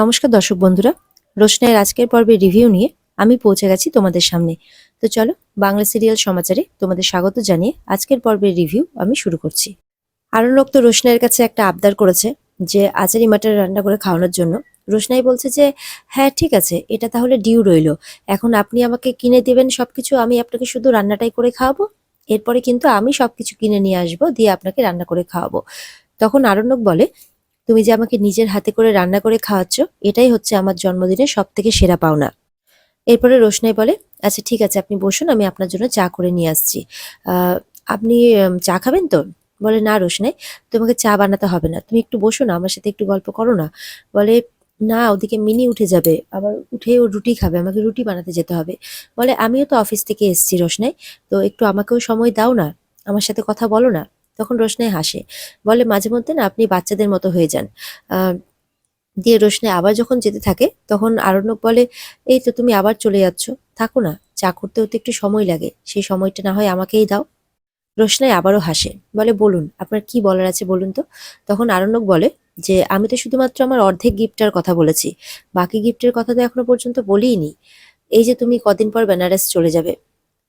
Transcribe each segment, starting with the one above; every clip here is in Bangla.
নমস্কার দর্শক বন্ধুরা। রোশনাইয়ের আজকের পর্বের রিভিউ নিয়ে আমি পৌঁছে গেছি তোমাদের সামনে। তো চলো বাংলা সিরিয়াল সমাচারে তোমাদের স্বাগত জানিয়ে আজকের পর্বের রিভিউ আমি শুরু করছি। আরও লোক তো রোশনাইয়ের কাছে একটা আবদার করেছে যে আচারি মাটার রান্না করে খাওয়ানোর জন্য। রোশনাই বলছে যে হ্যাঁ ঠিক আছে, এটা তাহলে ডিউ রইল। এখন আপনি আমাকে কিনে দেবেন সবকিছু, আমি আপনাকে শুধু রান্নাটাই করে খাওয়াবো। এরপরে কিন্তু আমি সবকিছু কিনে নিয়ে আসব, দিয়ে আপনাকে রান্না করে খাওয়াবো। তখন আরণ্যক বলে তুমি যে আমাকে নিজের হাতে করে রান্না করে খাওয়াচ্ছ, এটাই হচ্ছে আমার জন্মদিনের সব থেকে সেরা পাওনা। এরপরে রোশনাই বলে আচ্ছা ঠিক আছে, আপনি বসুন, আমি আপনার জন্য চা করে নিয়ে আসছি। আপনি চা খাবেন তো? বলে, না রোশনাই, তোমাকে চা বানাতে হবে না। তুমি একটু বসো না, আমার সাথে একটু গল্প করো না। বলে, না, ওদিকে মিনি উঠে যাবে, আবার উঠে ও রুটি খাবে, আমাকে রুটি বানাতে যেতে হবে। বলে, আমিও তো অফিস থেকে এসেছি রোশনাই, তো একটু আমাকেও সময় দাও না, আমার সাথে কথা বলো না। তখন রোশনাই হাসে, বলে, মাঝে মধ্যে না আপনি বাচ্চাদের মতো হয়ে যান। দিয়ে রোশনাই আবার যখন যেতে থাকে, তখন আরণ্যক বলে, এই তো তুমি আবার চলে যাচ্ছ। থাকো না, চা করতে হতে একটু সময় লাগে। সেই সময়টা না হয় আমাকেই দাও। রোশনাই আবারও হাসে, বলে, বলুন, আপনার কি বলার আছে বলুন তো? তখন আরণ্যক বলে, যে, আমি তো শুধুমাত্র আমার অর্ধেক গিফটটার কথা বলেছি। বাকি গিফটের কথা তো এখনও পর্যন্ত বলিনি এই যে তুমি কদিন পর বেনারস চলে যাবে।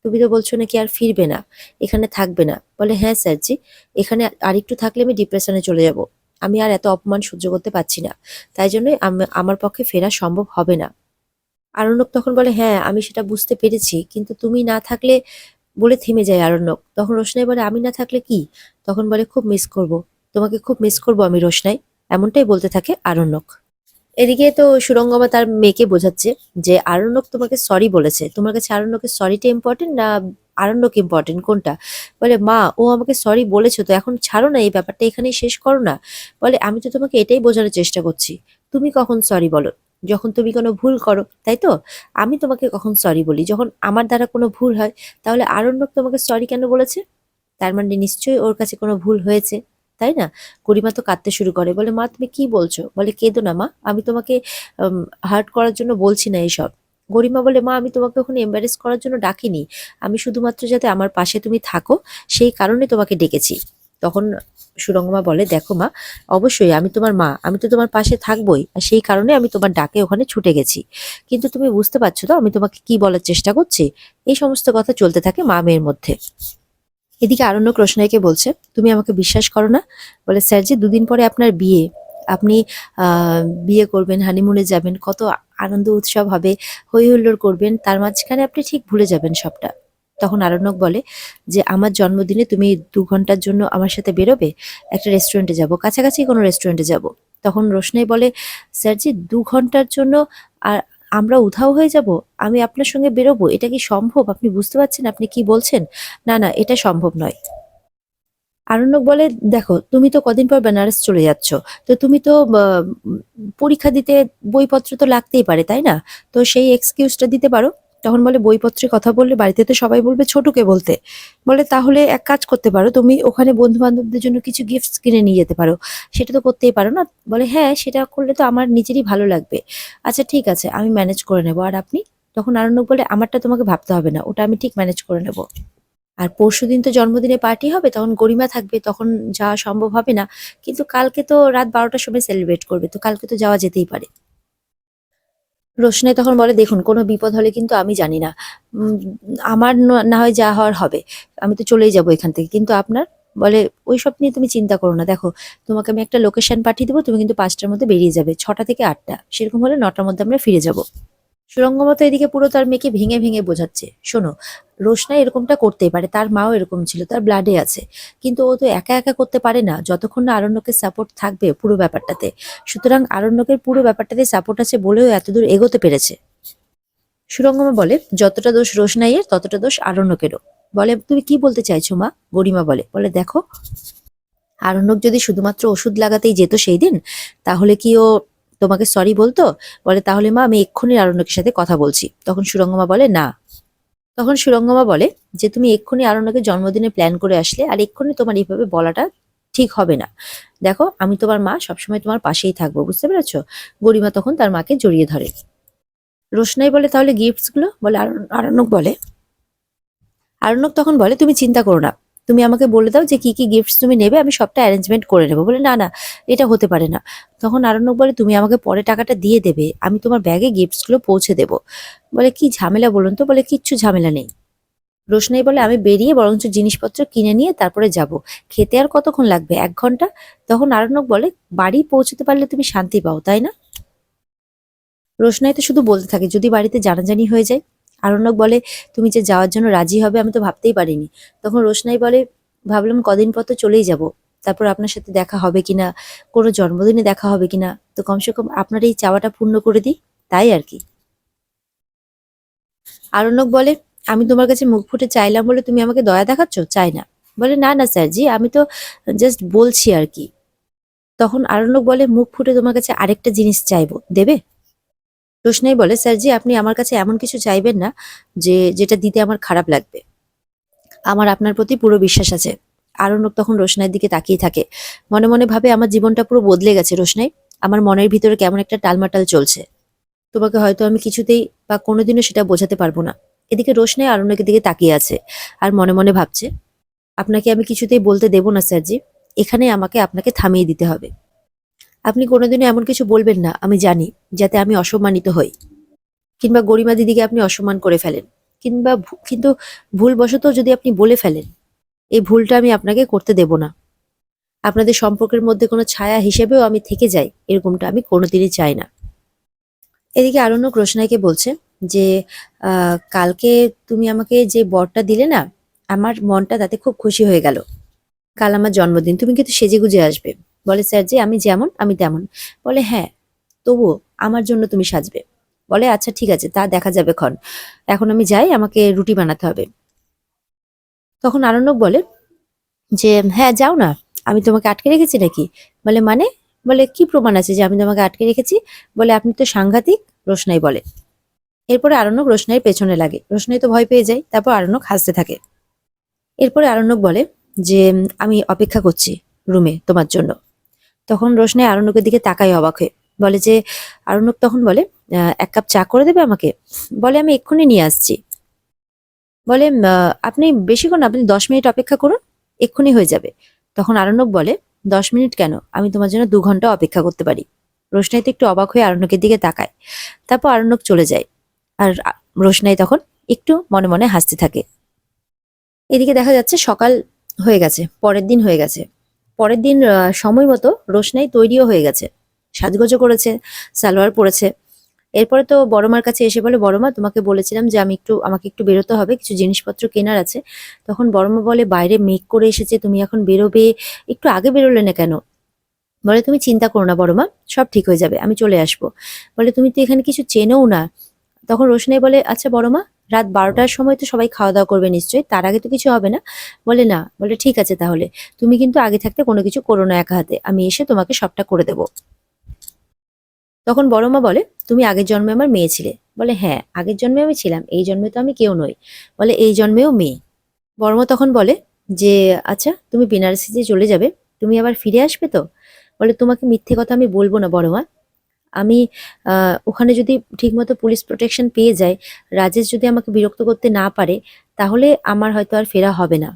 তুমি তো বলছো নাকি আর ফিরবে না? এখানে থাকবে না। বলে হ্যাঁ স্যারজি, এখানে আরেকটু থাকলে আমি ডিপ্রেশনে চলে যাব। আমি আর এত অপমান সহ্য করতে পারছি না। তাই জন্যই আম- আমার পক্ষে ফেরা সম্ভব হবে না। আরণ্যক তখন বলে হ্যাঁ আমি সেটা বুঝতে পেরেছি, কিন্তু তুমি না থাকলে বলে থেমে যায় আরণ্যক। তখন রোশনাই বলে, আমি না থাকলে কি? তখন বলে, খুব মিস করব। তোমাকে খুব মিস করব আমি রোশনাই। এমনটাই বলতে থাকে আরণ্যক। এদিকে তো সুরঙ্গমা তার মেয়েকে বোঝাচ্ছে যে আরণ্যক তোমাকে সরি বলেছে। তোমার কাছে আরণ্যকের সরিটা ইম্পর্টেন্ট না আরণ্যক ইম্পর্টেন্ট কোনটা? বলে, মা, ও আমাকে সরি বলেছে তো এখন ছাড়ো না, এই ব্যাপারটা এখানেই শেষ করো না। বলে, আমি তো তোমাকে এটাই বোঝানোর চেষ্টা করছি। তুমি কখন সরি বলো? যখন তুমি কোনো ভুল করো, তাই তো? আমি তোমাকে কখন সরি বলি? যখন আমার দ্বারা কোনো ভুল হয়, তাহলে আরণ্যক তোমাকে সরি কেন বলেছে? তার মানে নিশ্চয়ই ওর কাছে কোনো ভুল হয়েছে। তাই না? গরিমা তো কাঁদতে শুরু করে, বলে, মা, তুমি কি বলছো? বলে, কেঁদো না, মা, আমি তোমাকে হার্ট করার জন্য বলছি না এইসব গরিমা বলে, মা, আমি তোমাকে ওখানে এম্বারেস করার জন্য ডাকিনি। আমি শুধুমাত্র যাতে আমার পাশে তুমি থাকো, সেই কারণে তোমাকে ডেকেছি। তখন সুরঙ্গমা বলে, দেখো, মা, অবশ্যই আমি তোমার মা, আমি তো তোমার পাশে থাকবোই, আর সেই কারণে আমি তোমার ডাকে ওখানে ছুটে গেছি। কিন্তু তুমি বুঝতে পারছ তো, আমি তোমাকে কি বলার চেষ্টা করছি? এই সমস্ত কথা চলতে থাকে মা মেয়ের মধ্যে। এদিকে আরণ্যক রোশনাইকে বলছে, তুমি আমাকে বিশ্বাস করো না বলে, স্যার যে দুদিন পরে আপনার বিয়ে। আপনি বিয়ে করবেন, হানিমুনে যাবেন, কত আনন্দ উৎসব হবে হই হুল্লোড় করবেন, তার মাঝখানে আপনি ঠিক ভুলে যাবেন সবটা। তখন আরণ্যক বলে, যে আমার জন্মদিনে তুমি দু ঘণ্টার জন্য আমার সাথে বেরোবে? একটা রেস্টুরেন্টে যাব, কাছাকাছি কোনো রেস্টুরেন্টে যাব? তখন রোশনাই বলে, স্যার যে দু ঘণ্টার জন্য আর আমরা উধাও হয়ে যাব, আমি আপনার সঙ্গে বেরোবো, এটা কি সম্ভব? আপনি বুঝতে পারছেন? আপনি কি বলছেন? না না, এটা সম্ভব নয়। আরণ্যক বলে, দেখো, তুমি তো কদিন পর বেনারস চলে যাচ্ছ, তো তুমি তো পরীক্ষা দিতে বইপত্র তো লাগতেই পারে, তাই না? তো সেই এক্সকিউজটা দিতে পারো? তখন বলে বইপত্রের কথা বললে বাড়িতে তো সবাই বলবে ছোটকে বলতে। বলে, তাহলে এক কাজ করতে পারো, তুমি ওখানে বন্ধু বান্ধবদের জন্য কিছু গিফটস কিনে নিয়ে যেতে পারো। সেটা তো করতেই পারো না। বলে হ্যাঁ সেটা করলে তো আমার নিজেরই ভালো লাগবে। আচ্ছা ঠিক আছে, আমি ম্যানেজ করে নেব। আর আপনি? তখন আরণ্যক বলে, আমারটা তোমাকে ভাবতে হবে না, ওটা আমি ঠিক ম্যানেজ করে নেব। আর পরশুদিন তো জন্মদিনে পার্টি হবে, তখন গরিমা থাকবে, তখন যাওয়া সম্ভব হবে না। কিন্তু কালকে তো রাত বারোটার সময় সেলিব্রেট করবে, তো কালকে তো যাওয়া যেতেই পারে। রোশনাই তখন বলে, দেখুন, কোনো বিপদ হলে কিন্তু আমি জানি না। আমার না হয় যা হওয়ার হবে, আমি তো চলেই যাব এখান থেকে। কিন্তু আপনার বলে, ওই সব নিয়ে তুমি চিন্তা করো না। দেখো, তোমাকে আমি একটা লোকেশন পাঠিয়ে দেবো, তুমি কিন্তু পাঁচটার মধ্যে বেরিয়ে যাবে, ছটা থেকে আটটা। সেরকম হলে নটার মধ্যে আমরা ফিরে যাব। সুরঙ্গমতো এদিকে পুরো তার মেয়েকে ভেঙে ভেঙে বোঝাচ্ছে। শোনো, রোশনা এরকমটা করতেই পারে, তার মাও এরকম ছিল, তার ব্লাডে আছে। কিন্তু ও তো একা একা করতে পারে না, যতক্ষণ না আরণ্যকের সাপোর্ট থাকবে পুরো ব্যাপারটাতে। সুতরাং আরণ্যকের পুরো ব্যাপারটাতে সাপোর্ট আছে বলেও এতদূর এগোতে পেরেছে। সুরঙ্গমা বলে, যতটা দোষ রোশনাইয়ের, ততটা দোষ আরণ্যকেরও। বলে, তুমি কি বলতে চাইছো মা? গরিমা বলে বলে দেখো, আরণ্যক যদি শুধুমাত্র ওষুধ লাগাতেই যেত সেই দিন, তাহলে কি ও তোমাকে সরি বলতো? বলে, তাহলে মা, আমি এক্ষুনি আরণ্যকের সাথে কথা বলছি। তখন সুরঙ্গমা বলে, না। তখন সুরঙ্গমা বলে, যে তুমি এক্ষুনি আরণ্যকের জন্মদিনে প্ল্যান করে আসলে, আর এক্ষুনি তোমার এইভাবে বলাটা ঠিক হবে না। দেখো, আমি তোমার মা, সবসময় তোমার পাশেই থাকব, বুঝতে পেরেছ? গরিমা তখন তার মাকে জড়িয়ে ধরে। রোশনাই বলে, তাহলে গিফটসগুলো? বলে আরণ্যক বলে। আরণ্যক তখন বলে, তুমি চিন্তা করো না। তুমি আমাকে বলে দাও যে কি কি গিফটস তুমি নেবে, আমি সবটা অ্যারেঞ্জমেন্ট করে নেব। বলে, না না, এটা হতে পারে না। তখন আরণ্যক বলে, তুমি আমাকে পরে টাকাটা দিয়ে দেবে, আমি তোমার ব্যাগে গিফটসগুলো পৌঁছে দেবো। বলে, কি ঝামেলা বলুন তো? বলে, কিচ্ছু ঝামেলা নেই। রোশনাই বলে, আমি বেরিয়ে বরঞ্চ জিনিসপত্র কিনে নিয়ে তারপরে যাব। খেতে আর কতক্ষণ লাগবে? এক ঘণ্টা? তখন আরণ্যক বলে, বাড়ি পৌঁছতে পারলে তুমি শান্তি পাও, তাই না? রোশনাই তো শুধু বলতে থাকে, যদি বাড়িতে জানাজানি হয়ে যায়। আরণ্যক বলে, তুমি যে যাওয়ার জন্য রাজি হবে, আমি তো ভাবতেই পারিনি। তখন রোশনাই বলে, ভাবলাম কদিন পর তো চলেই যাব। তারপর আপনার সাথে দেখা হবে কিনা, কোনো জন্মদিনে দেখা হবে কিনা, তো কমসে কম আপনার এই চাওয়াটা পূর্ণ করে দিই। তাই আর কি। আরণ্যক বলে, আমি তোমার কাছে মুখ ফুটে চাইলাম বলে তুমি আমাকে দয়া দেখাচ্ছ? চাই না। বলে, না না, স্যার জি, আমি তো জাস্ট বলছি আর কি। তখন আরণ্যক বলে, মুখ ফুটে তোমার কাছে আরেকটা জিনিস চাইব, দেবে? রোশনাই বলে স্যারজি আপনি আমার কাছে এমন কিছু চাইবেন না যে, যেটা দিতে আমার খারাপ লাগবে। আমার আপনার প্রতি পুরো বিশ্বাস আছে। আরণ্যক তখন রোশনাইয়ের দিকে তাকিয়ে থাকে। মনে মনে ভাবে, আমার জীবনটা পুরো বদলে গেছে রোশনাই। আমার মনের ভিতরে কেমন একটা টালমাটাল চলছে। তোমাকে হয়তো আমি কিছুতেই বা কোনোদিনও সেটা বোঝাতে পারব না। এদিকে রোশনাই আরণ্যকের দিকে তাকিয়ে আছে আর মনে মনে ভাবছে, আপনাকে আমি কিছুতেই বলতে দেবো না স্যারজি এখানে আমাকে আপনাকে থামিয়ে দিতে হবে। আপনি কোনোদিনও এমন কিছু বলবেন না, আমি জানি, যাতে আমি অসম্মানিত হই। কিংবা গরিমা দিদিকে আপনি অসম্মান করে ফেলেন। কিংবা কিন্তু ভুলবশত যদি আপনি বলে ফেলেন, এই ভুলটা আমি আপনাকে করতে দেব না। আপনাদের সম্পর্কের মধ্যে কোনো ছায়া হিসেবেও আমি থেকে যাই, এরকমটা আমি কোনোদিনই চাই না। এদিকে আরণ্যক রোশনাইকে বলছে যে কালকে তুমি আমাকে যে বরটা দিলে না, আমার মনটা তাতে খুব খুশি হয়ে গেল। কাল আমার জন্মদিন, তুমি কিন্তু সেজে গুজে আসবে। বলে, স্যার যে আমি যেমন, আমি তেমন। বলে হ্যাঁ তবুও আমার জন্য তুমি সাজবে। বলে আচ্ছা ঠিক আছে, তা দেখা যাবে ক্ষণ। এখন আমি যাই, আমাকে রুটি বানাতে হবে। তখন আরণ্যক বলে, যে হ্যাঁ যাও না, আমি তোমাকে আটকে রেখেছি নাকি? বলে মানে? বলে, কি প্রমাণ আছে যে আমি তোমাকে আটকে রেখেছি? বলে, আপনি তো সাংঘাতিক? রোশনাই বলে। এরপরে আরণ্যক রোশনাইয়ের পেছনে লাগে। রোশনাই তো ভয় পেয়ে যায়, তারপর আরণ্যক হাসতে থাকে। এরপরে আরণ্যক বলে যে, আমি অপেক্ষা করছি রুমে তোমার জন্য। তখন রোশনাই আরণ্যকের দিকে তাকাই অবাক হয়ে। বলে যে আরণ্যক তখন বলে এক কাপ চা করে দেবে আমাকে? বলে, আমি এক্ষুনি নিয়ে আসছি। বলে আপনি বেশিক্ষণ, আপনি দশ মিনিট অপেক্ষা করুন, এক্ষুনি হয়ে যাবে। তখন আরণ্যক বলে, দশ মিনিট কেন? আমি তোমার জন্য দু ঘণ্টা অপেক্ষা করতে পারি। রোশনাই তো একটু অবাক হয়ে আরণ্যকের দিকে তাকায়। তারপর আরণ্যক চলে যায়। আর রোশনাই তখন একটু মনে মনে হাসতে থাকে। এদিকে দেখা যাচ্ছে সকাল হয়ে গেছে, পরের দিন হয়ে গেছে। পরের দিন সময় মতো রোশনাই তৈরিও হয়ে গেছে। সাজগোজও করেছে, সালোয়ার পরেছে। এরপরে তো বড়মার কাছে এসে বলে, বড়মা, তোমাকে বলেছিলাম যে আমি একটু, আমাকে একটু বেরোতে হবে, কিছু জিনিসপত্র কেনার আছে। তখন বড়মা বলে, বাইরে মেঘ করে এসেছে, তুমি এখন বেরোবে, একটু আগে বেরোলে না কেন? বলে, তুমি চিন্তা করো না বড়মা, সব ঠিক হয়ে যাবে, আমি চলে আসব। বলে, তুমি তো এখানে কিছু চেনেও না? তখন রোশনাই বলে আচ্ছা বড়মা রাত বারোটার সময় তো সবাই খাওয়া দাওয়া করবে নিশ্চয়ই, তার আগে তো কিছু হবে না। বলে না। বলে, ঠিক আছে তাহলে, তুমি কিন্তু আগে থাকতে কোনো কিছু করো না একা হাতে, আমি এসে তোমাকে সবটা করে দেব। তখন বড় মা বলে, তুমি আগের জন্মে আমার মেয়ে ছিলে। বলে হ্যাঁ আগের জন্মে আমি ছিলাম, এই জন্মে তো আমি কেউ নই। বলে, এই জন্মেও মেয়ে। বড় তখন বলে, যে আচ্ছা তুমি বেনারসি যে চলে যাবে, তুমি আবার ফিরে আসবে তো? বলে, তোমাকে মিথ্যে কথা আমি বলব না বড় মা আমি ওখানে যদি ঠিকমতো পুলিশ প্রোটেকশন পেয়ে যাই রাজেশ যদি আমাকে বিরক্ত করতে না পারে, তাহলে আমার হয়তো আর ফেরা হবে না।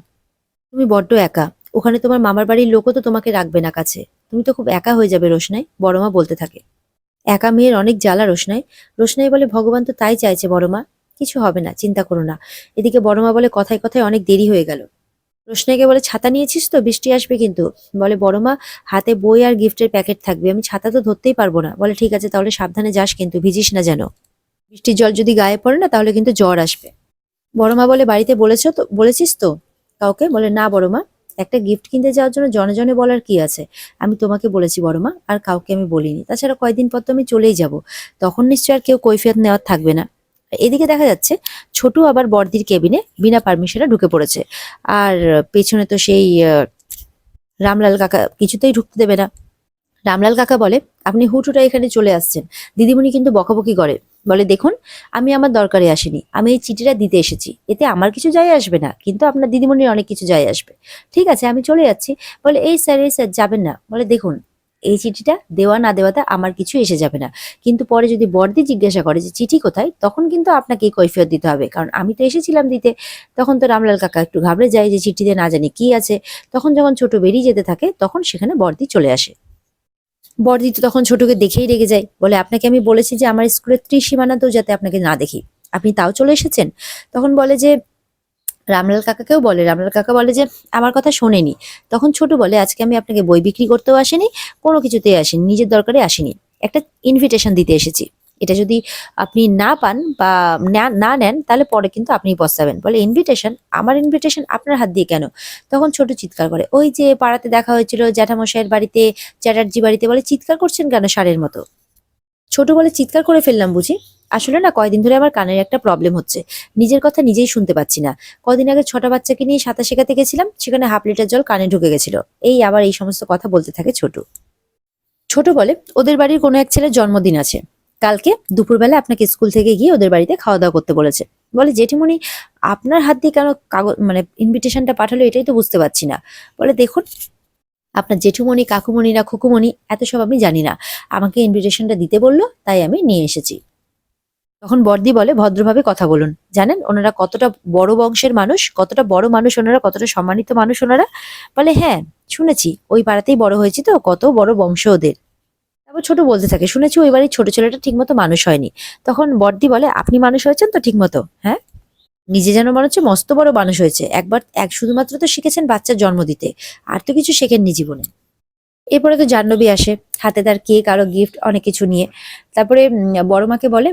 তুমি বড্ড একা। ওখানে তোমার মামার বাড়ির লোকও তো তোমাকে রাখবে না কাছে। তুমি তো খুব একা হয়ে যাবে রোশনাই বড়মা বলতে থাকে। একা মেয়ের অনেক জ্বালা রোশনাই। রোশনাই বলে, ভগবান তো তাই চাইছে বড়মা কিছু হবে না, চিন্তা করো না। এদিকে বড়মা বলে, কথায় কথায় অনেক দেরি হয়ে গেল। রোশনাইকে বলে, ছাতা নিয়েছিস তো? বৃষ্টি আসবে কিন্তু। বলে, বড় মা, হাতে বই আর গিফটের প্যাকেট থাকবে। আমি ছাতা তো ধরতেই পারব না। বলে, ঠিক আছে, তাহলে সাবধানে যাস কিন্তু, ভিজিস না যেন। বৃষ্টির জল যদি গায়ে পড়ে না, তাহলে কিন্তু জ্বর আসবে। বড় মা বলে, বাড়িতে বলেছ তো, বলেছিস তো কাউকে? বলে, না বড় মা, একটা গিফট কিনতে যাওয়ার জন্য জনে জনে বলার কি আছে? আমি তোমাকে বলেছি বড় মা, আর কাউকে আমি বলিনি। তাছাড়া কয়দিন পর তো আমি চলেই যাব। তখন নিশ্চয় আর কেউ কৈফিয়ত নেওয়ার থাকবে না। এদিকে দেখা যাচ্ছে ছোট আবার বর্দির কেবিনে বিনা পারমিশনে ঢুকে পড়েছে। আর পেছনে তো সেই রামলাল কাকা কিছুতেই ঢুকতে দেবে না। রামলাল কাকা বলে, আপনি হুটুটা এখানে চলে আসছেন। দিদিমণি কিন্তু বকাবকি করে। বলে, দেখুন, আমি আমার দরকারে আসিনি। আমি এই চিঠিটা দিতে এসেছি। এতে আমার কিছু যায় আসবে না, কিন্তু আপনার দিদিমণির অনেক কিছু যায় আসবে। ঠিক আছে, আমি চলে যাচ্ছি। বলে, এই স্যার এই স্যার, যাবেন না। বলে, দেখুন এই চিঠিটা দেওয়া না দেওয়াতে আমার কিছু এসে যাবে না। কিন্তু পরে যদি বর্দি জিজ্ঞাসা করে যে চিঠি কোথায়, তখন কিন্তু আপনাকে কৈফিয়ত দিতে হবে। কারণ আমি তো এসেছিলাম দিতে। তখন তো রামলাল কাকা একটু ঘাবড়ে যায় যে চিঠিতে না জানি কি আছে। তখন যখন ছোট বেরিয়ে যেতে থাকে, তখন সেখানে বর্দি চলে আসে। বর্দি তো তখন ছোটকে দেখেই রেগে যায়। বলে, আপনাকে আমি বলেছি যে আমার স্কুলের ত্রিসীমানাতেও যাতে আপনাকে না দেখি। আপনি তাও চলে এসেছেন? তখন বলে যে রামলাল কাকাকেও বলে, রামলাল কাকা বলে যে, আমার কথা শোনেনি। তখন ছোট বলে, আজকে আমি আপনাকে বই বিক্রি করতেও আসেনি, কোনো কিছুতেই আসেনি, নিজের দরকারে আসেনি। একটা ইনভিটেশন দিতে এসেছি। এটা যদি আপনি না পান বা না- নেন, তাহলে পরে কিন্তু আপনি পস্তাবেন। বলে ইনভিটেশন আমার ইনভিটেশন আপনার হাত দিয়ে কেন? তখন ছোট চিৎকার করে, ওই যে পাড়াতে দেখা হয়েছিল জ্যাঠামশাইয়ের বাড়িতে, চ্যাটার্জি বাড়িতে বলে, চিৎকার করছেন কেন সারের মতো? ছোট বলে, চিৎকার করে ফেললাম বুঝি? আসলে না কয়দিন ধরে আমার কানের একটা প্রবলেম হচ্ছে। নিজের কথা নিজেই শুনতে পাচ্ছি না। কদিন আগে ছোট বাচ্চাকে নিয়ে সাঁতার শেখাতে গেছিলাম, সেখানে হাফ লিটার জল কানে ঢুকে গেছিল। এই আবার এই সমস্ত কথা বলতে থাকে ছোট। ছোট বলে, ওদের বাড়ির কোনো এক ছেলের জন্মদিন আছে। কালকে দুপুরবেলা আপনাকে স্কুল থেকে গিয়ে ওদের বাড়িতে খাওয়া দাওয়া করতে বলেছে। বলে, জেঠিমণি, আপনার হাত দিয়ে কেন কাগজ মানে ইনভিটেশনটা পাঠালো এটাই তো বুঝতে পারছি না। বলে, দেখুন, আপনার জেঠুমণি, কাকুমণি না খুকুমণি, এত সব আমি জানি না। আমাকে ইনভিটেশনটা দিতে বলল, তাই আমি নিয়ে এসেছি। তখন বর্দি বলে, ভদ্রভাবে কথা বলুন। জানেন, ওনারা কতটা বড় বংশের মানুষ, কতটা বড় মানুষ ওনারা, কতটা সম্মানিত মানুষ ওনারা। বলে হ্যাঁ শুনেছি, ওই পাড়াতেই বড় হয়েছি তো, কত বড় বংশ ওদের। তারপর ছোট বলতে থাকে, শুনেছি, ওই বাড়ির ছোট ছেলেটা ঠিকমতো মানুষ হয়নি। তখন বর্দি বলে, আপনি মানুষ হয়েছেন তো ঠিকমতো? হ্যাঁ? নিজে যেন মনে হচ্ছে মস্ত বড় মানুষ হয়েছে। একবার, এক শুধুমাত্র তো শিখেছেন বাচ্চার জন্ম দিতে। আর তো কিছু শেখেননি জীবনে। এরপরে তো জাহ্নবী আসে, হাতে তার কেক আরও গিফট অনেক কিছু নিয়ে। তারপরে বড় মাকে বলে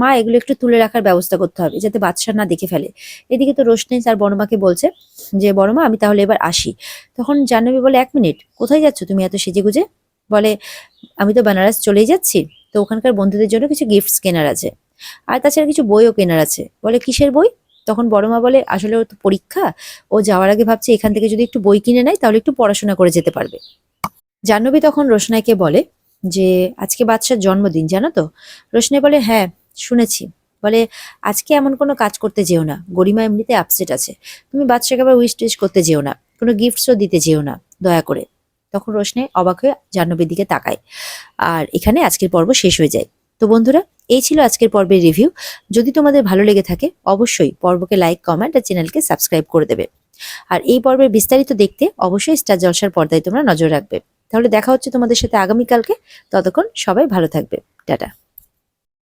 মা, এগুলো একটু তুলে রাখার ব্যবস্থা করতে হবে যাতে বাচ্চা না দেখে ফেলে। এদিকে তো রোশনি তার বড় মাকে বলছে যে বড় মা আমি তাহলে এবার আসি। তখন জাহ্নবী বলে, এক মিনিট, কোথায় যাচ্ছ তুমি এত সেজে গুজে বলে, আমি তো বেনারস চলেই যাচ্ছি, তো ওখানকার বন্ধুদের জন্য কিছু গিফটস কেনার আছে। আর তাছাড়া কিছু বইও কেনার আছে। বলে, কিসের বই? তখন বড় মা বলে, আসলে ওর তো পরীক্ষা, ও যাওয়ার আগে ভাবছে এখান থেকে যদি একটু বই কিনে নেয়, তাহলে একটু পড়াশোনা করে যেতে পারবে। জাহ্নবী তখন রোশনাইকে বলে যে, আজকে বাচ্চার জন্মদিন, জানো তো? রোশনাই বলে হ্যাঁ শুনেছি। বলে, আজকে এমন কোনো কাজ করতে যেও না, গরিমা এমনিতে আপসেট আছে। তুমি বাচ্চাকে আবার উইশ টিশ করতে যেও না, কোনো গিফটসও দিতে যেও না, দয়া করে। তখন রোশনাই অবাক হয়ে জাহ্নবীর দিকে তাকায়। আর এখানে আজকের পর্ব শেষ হয়ে যায়। তো বন্ধুরা, এই ছিল আজকের পর্বের রিভিউ যদি তোমাদের ভালো লেগে থাকে, অবশ্যই পর্বকে লাইক কমেন্ট আর চ্যানেলকে সাবস্ক্রাইব করে দেবে। আর এই পর্বের বিস্তারিত দেখতে অবশ্যই স্টার জলসার পর্দায় তোমরা নজর রাখবে। তাহলে দেখা হচ্ছে তোমাদের সাথে আগামীকালকে। ততক্ষণ সবাই ভালো থাকবে। টাটা।